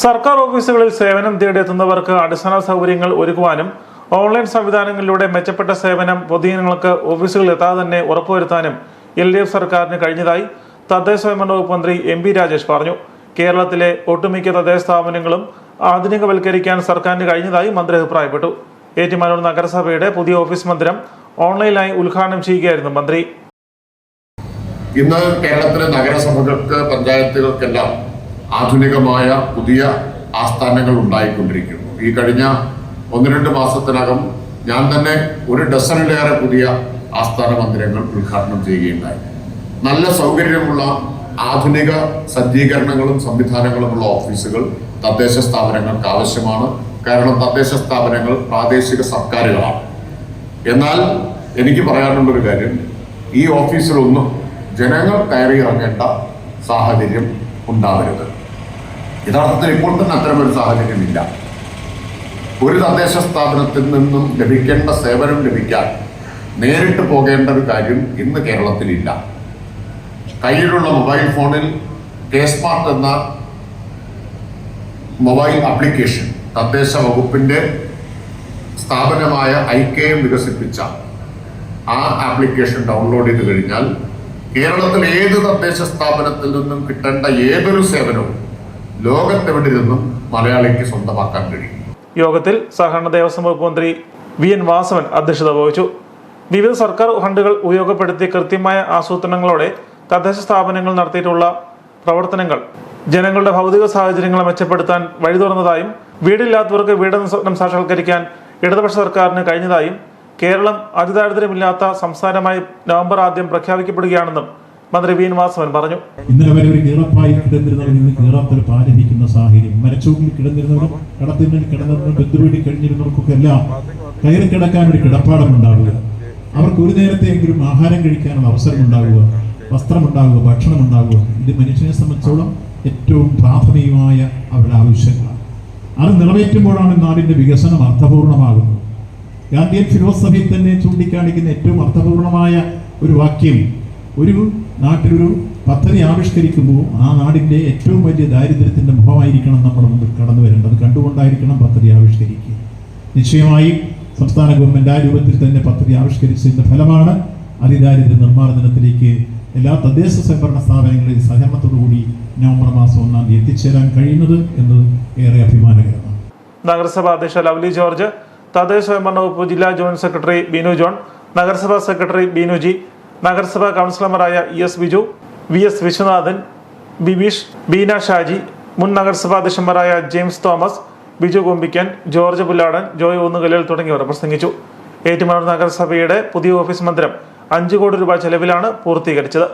സർക്കാർ ഓഫീസുകളിൽ സേവനം തേടിയെത്തുന്നവർക്ക് അടിസ്ഥാന സൗകര്യങ്ങൾ ഒരുക്കുവാനും ഓൺലൈൻ സംവിധാനങ്ങളിലൂടെ മെച്ചപ്പെട്ട സേവനം പൊതുജനങ്ങൾക്ക് ഓഫീസുകളിൽ എത്താതെ തന്നെ ഉറപ്പുവരുത്താനും എൽ ഡി എഫ് സർക്കാരിന് കഴിഞ്ഞതായി തദ്ദേശ സ്വയംഭരണ വകുപ്പ് മന്ത്രി എം പി രാജേഷ് പറഞ്ഞു. കേരളത്തിലെ ഒട്ടുമിക്ക തദ്ദേശ സ്ഥാപനങ്ങളും ആധുനികവൽക്കരിക്കാൻ സർക്കാരിന് കഴിഞ്ഞതായി മന്ത്രി അഭിപ്രായപ്പെട്ടു. ഏറ്റുമാനൂർ നഗരസഭയുടെ പുതിയ ഓഫീസ് മന്ദിരം ഓൺലൈനായി ഉദ്ഘാടനം ചെയ്യുകയായിരുന്നു മന്ത്രി. ഇന്ന് കേരളത്തിലെ നഗരസഭകൾക്ക് പഞ്ചായത്തുകൾക്കെല്ലാം ആധുനികമായ പുതിയ ആസ്ഥാനങ്ങൾ ഉണ്ടായിക്കൊണ്ടിരിക്കുന്നു. ഈ കഴിഞ്ഞ ഒന്ന് രണ്ട് മാസത്തിനകം ഞാൻ തന്നെ ഒരു ഡസനിലേറെ പുതിയ ആസ്ഥാന മന്ദിരങ്ങൾ ഉദ്ഘാടനം ചെയ്യുകയുണ്ടായി. നല്ല സൗകര്യമുള്ള ആധുനിക സജ്ജീകരണങ്ങളും സംവിധാനങ്ങളുമുള്ള ഓഫീസുകൾ തദ്ദേശ സ്ഥാപനങ്ങൾക്ക് ആവശ്യമാണ്. കാരണം തദ്ദേശ സ്ഥാപനങ്ങൾ പ്രാദേശിക സർക്കാരുകളാണ്. എന്നാൽ എനിക്ക് പറയാനുള്ളൊരു കാര്യം ഈ ഓഫീസിലൊന്നും ജനങ്ങൾ കയറി ഇറങ്ങേണ്ട സാഹചര്യം ഉണ്ടാവരുത്. യഥാർത്ഥത്തിൽ ഇപ്പോൾ തന്നെ അത്തരമൊരു സാഹചര്യമില്ല. ഒരു തദ്ദേശ സ്ഥാപനത്തിൽ നിന്നും ലഭിക്കേണ്ട സേവനം ലഭിക്കാൻ നേരിട്ട് പോകേണ്ട ഒരു കാര്യം ഇന്ന് കേരളത്തിലില്ല. കയ്യിലുള്ള മൊബൈൽ ഫോണിൽ കെ സ്മാർട്ട് എന്ന മൊബൈൽ ആപ്ലിക്കേഷൻ തദ്ദേശ വകുപ്പിന്റെ സ്ഥാപനമായ ഐ കെ എം വികസിപ്പിച്ച ആ ആപ്ലിക്കേഷൻ ഡൗൺലോഡ് ചെയ്ത് കഴിഞ്ഞാൽ കേരളത്തിൽ ഏത് തദ്ദേശ സ്ഥാപനത്തിൽ നിന്നും കിട്ടേണ്ട ഏതൊരു സേവനവും ലോകത്തെവിടെ നിന്നും മലയാളിക്ക് സ്വന്തമാക്കാൻ കഴിയും. യോഗത്തിൽ സഹകരണ ദേവസ്വം വകുപ്പ് മന്ത്രി വി എൻ വാസവൻ അധ്യക്ഷത വഹിച്ചു. വിവിധ സർക്കാർ ഫണ്ടുകൾ ഉപയോഗപ്പെടുത്തി കൃത്യമായ ആസൂത്രണങ്ങളോടെ തദ്ദേശ സ്ഥാപനങ്ങൾ നടത്തിയിട്ടുള്ള പ്രവർത്തനങ്ങൾ ജനങ്ങളുടെ ഭൗതിക സാഹചര്യങ്ങളെ മെച്ചപ്പെടുത്താൻ വഴി തുറന്നതായും വീടില്ലാത്തവർക്ക് വീടെന്ന സ്വപ്നം സാക്ഷാത്കരിക്കാൻ ഇടതുപക്ഷ സർക്കാരിന് കഴിഞ്ഞതായും കേരളം അതിദാരിദ്ര്യമില്ലാത്ത സംസ്ഥാനമായി നവംബർ ആദ്യം പ്രഖ്യാപിക്കപ്പെടുകയാണെന്നും മന്ത്രി വി വാസവൻ പറഞ്ഞു. ഇന്നലെ വരെ ഒരു കീറപ്പായി കിടന്നിരുന്നവർ ഇന്ന് കീറാത്തിൽ പാലപിക്കുന്ന സാഹചര്യം. മരച്ചൂക്കിൽ കിടന്നിരുന്നവരും കടത്തിന്മേൽ കിടന്നവരും ബന്ധുവീടി കഴിഞ്ഞിരുന്നവർക്കൊക്കെ എല്ലാം കയറി കിടക്കാൻ ഒരു കിടപ്പാടം ഉണ്ടാവുക അവർക്ക് ഒരു നേരത്തെയെങ്കിലും ആഹാരം കഴിക്കാനുള്ള അവസരം ഉണ്ടാവുക വസ്ത്രമുണ്ടാവുക ഭക്ഷണം ഉണ്ടാവുക ഇത് മനുഷ്യനെ സംബന്ധിച്ചോളം ഏറ്റവും പ്രാഥമികമായ അവരുടെ ആവശ്യങ്ങളാണ്. അത് നിറവേറ്റുമ്പോഴാണ് നാടിന്റെ വികസനം അർത്ഥപൂർണമാകുന്നത്. ഗാന്ധിയൻ ഫിലോസഫിയിൽ തന്നെ ചൂണ്ടിക്കാണിക്കുന്ന ഏറ്റവും അർത്ഥപൂർണമായ ഒരു വാക്യം ഒരു നാട്ടിലൊരു പദ്ധതി ആവിഷ്കരിക്കുമ്പോൾ ആ നാടിന്റെ ഏറ്റവും വലിയ ദാരിദ്ര്യത്തിന്റെ മുഖമായിരിക്കണം നമ്മുടെ മുമ്പിൽ കടന്നു വരേണ്ടത്. കണ്ടുകൊണ്ടായിരിക്കണം പദ്ധതി ആവിഷ്കരിക്കുക. നിശ്ചയമായും സംസ്ഥാന ഗവൺമെന്റ് ആ രൂപത്തിൽ തന്നെ പദ്ധതി ആവിഷ്കരിച്ചതിന്റെ ഫലമാണ് അതിദാരിദ്ര്യ നിർമ്മാർജനത്തിലേക്ക് എല്ലാ തദ്ദേശ സ്വയംഭരണ സ്ഥാപനങ്ങളിൽ സഹകരണത്തോടുകൂടി നവംബർ മാസം ഒന്നാം തീയതി എത്തിച്ചേരാൻ കഴിയുന്നത് എന്നത് ഏറെ അഭിമാനകരമാണ്. നഗരസഭാ അധ്യക്ഷ ലവ്ലി ജോർജ് തദ്ദേശ സ്വയംഭരണ വകുപ്പ് ജില്ലാ ജോയിന്റ് സെക്രട്ടറി ബീനു ജോൺ നഗരസഭാ സെക്രട്ടറി ബിനു ജി നഗരസഭാ കൗൺസിലർമാരായ E S Biju V S Viswanathan Bibeesh Beena Shaji മുൻ നഗരസഭാ അധ്യക്ഷന്മാരായ James Thomas Biju Kombikkan George Pulladan Joy ഊന്നുകലിൽ തുടങ്ങിയവർ പ്രസംഗിച്ചു. ഏറ്റുമാനൂർ നഗരസഭയുടെ പുതിയ ഓഫീസ് മന്ദിരം അഞ്ചു കോടി രൂപ ചെലവിലാണ് പൂർത്തീകരിച്ചത്.